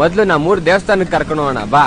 ಮೊದ್ಲು ನಮ್ಮೂರು ಮೂರ್ ದೇವಸ್ಥಾನಕ್ ಕರ್ಕೊಂಡು ಹೋಗೋಣ ಬಾ.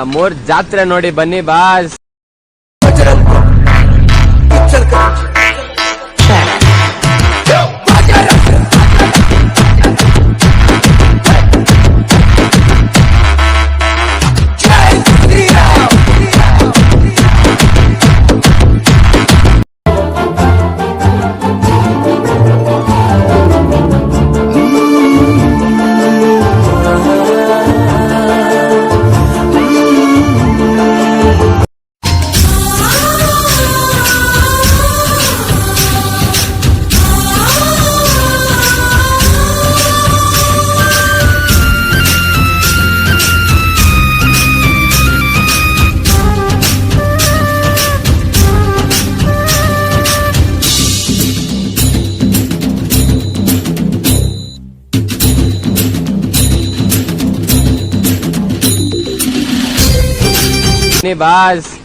ನಮ್ಮೂರ್ ಜಾತ್ರೆ ನೋಡಿ ಬನ್ನಿ ಬಾಸ್. बाज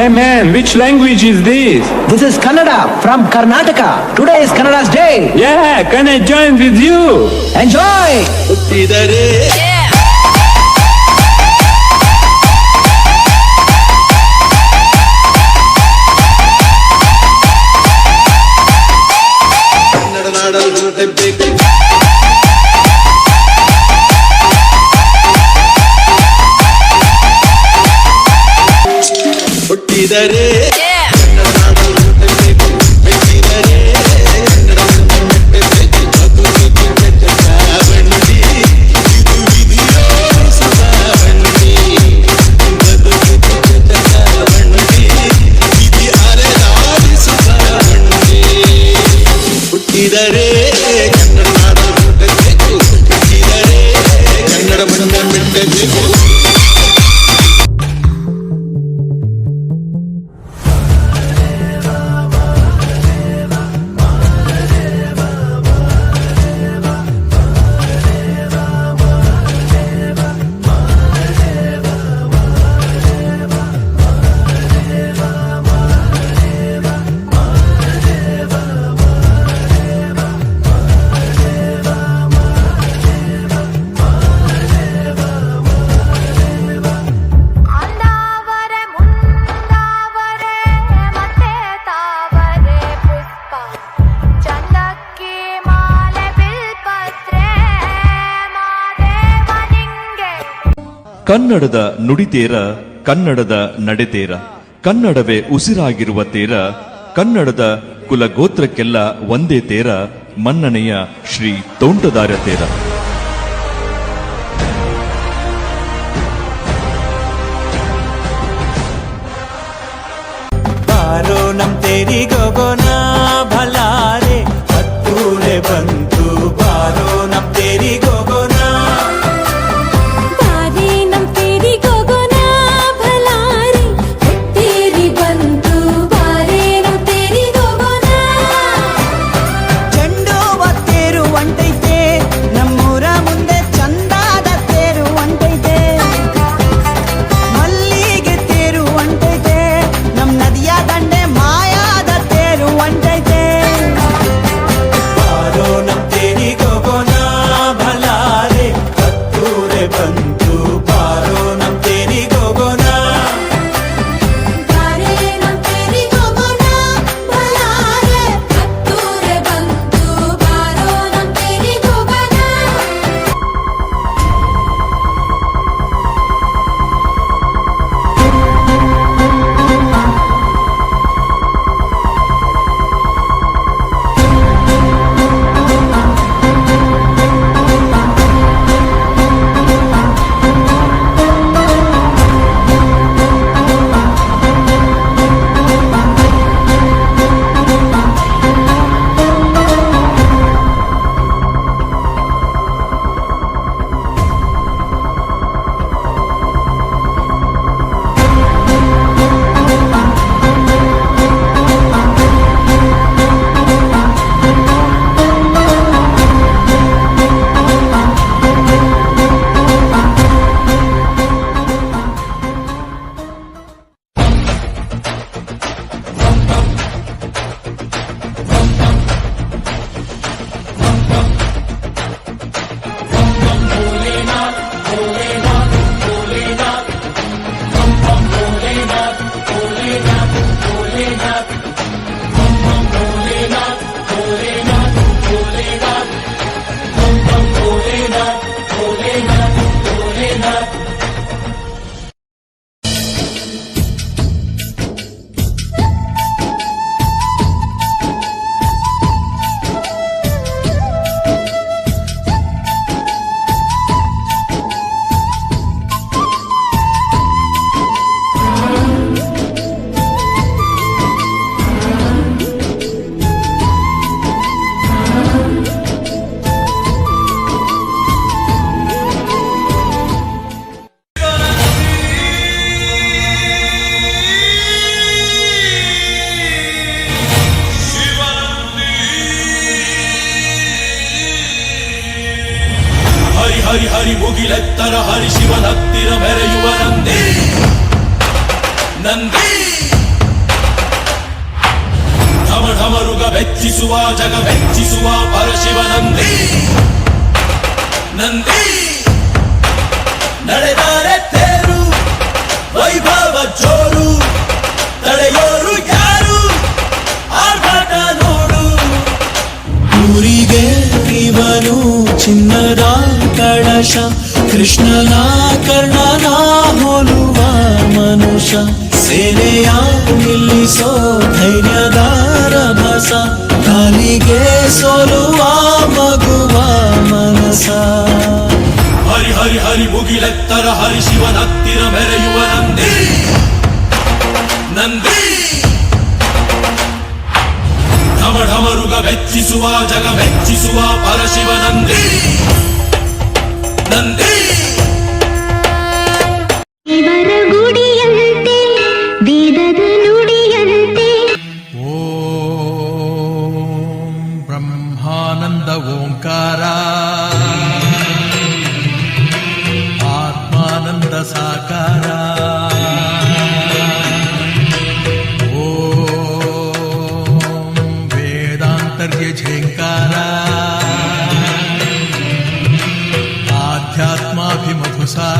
Hey man, which language is this? This is Kannada from Karnataka. Today is Kannada's day. Yeah, can I join with you? Enjoy! Yeah. ಕನ್ನಡದ ನುಡಿತೇರ ಕನ್ನಡದ ನಡೆತೇರ ಕನ್ನಡವೇ ಉಸಿರಾಗಿರುವ ತೇರ, ಕನ್ನಡದ ಕುಲಗೋತ್ರಕ್ಕೆಲ್ಲ ಒಂದೇ ತೇರ ಮನ್ನನೆಯ ಶ್ರೀ ತೋಂಟದಾರ ತೇರ. ಬಾರೋ ನಮ್ ತೇರಿಗೋಗೋಣ You. ಬೆಚ್ಚಿಸುವ ಜಗ ಮೆಚ್ಚಿಸುವ ಪರಶಿವ ನಂದಿ. ನಂದಿ. ನಡೆದಾರೆ ತೇರು, ವೈಭವ ಜೋರು. ತಡೆಯೋರು ಯಾರು? ಆರ್ಭಟ ನೋಡು. ಊರಿಗೆ ಇವನು ಚಿನ್ನದ ಕಳಶ, ಕೃಷ್ಣನ ಕರ್ಣನ ಹೋಲುವ ಮನುಷ್ಯ. ಸೇನೆಯ ನಿಲ್ಲಿಸೋ ಧೈರ್ಯದ ರಭಸ ಕಾಲಿಗೆ ಸೋಲುವ ಮಗುವ ಮನಸ ಹರಿ ಹರಿ ಹರಿ ಮುಗಿಲೆತ್ತರ ಹರಿ ಶಿವನ ಹತ್ತಿರ ಮೆರೆಯುವ ನಂದಿ ನಂದಿ ಢಮ ಢಮರುಗ ಮೆಚ್ಚಿಸುವ ಜಗ ಮೆಚ್ಚಿಸುವ ಪರಶಿವ ನಂದಿ ನಂದಿ pasar.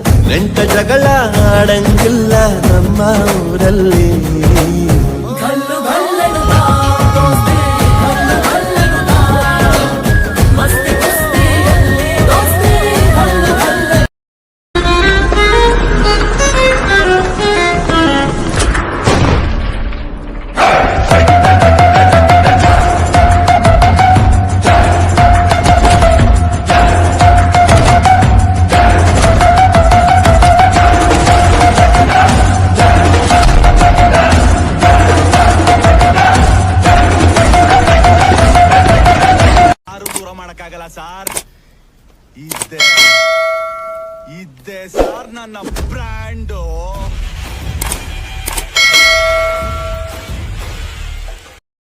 ನೆಂಟ ಜಗಳ ಆಡಂಗಿಲ್ಲ ನಮ್ಮ ಊರಲ್ಲಿ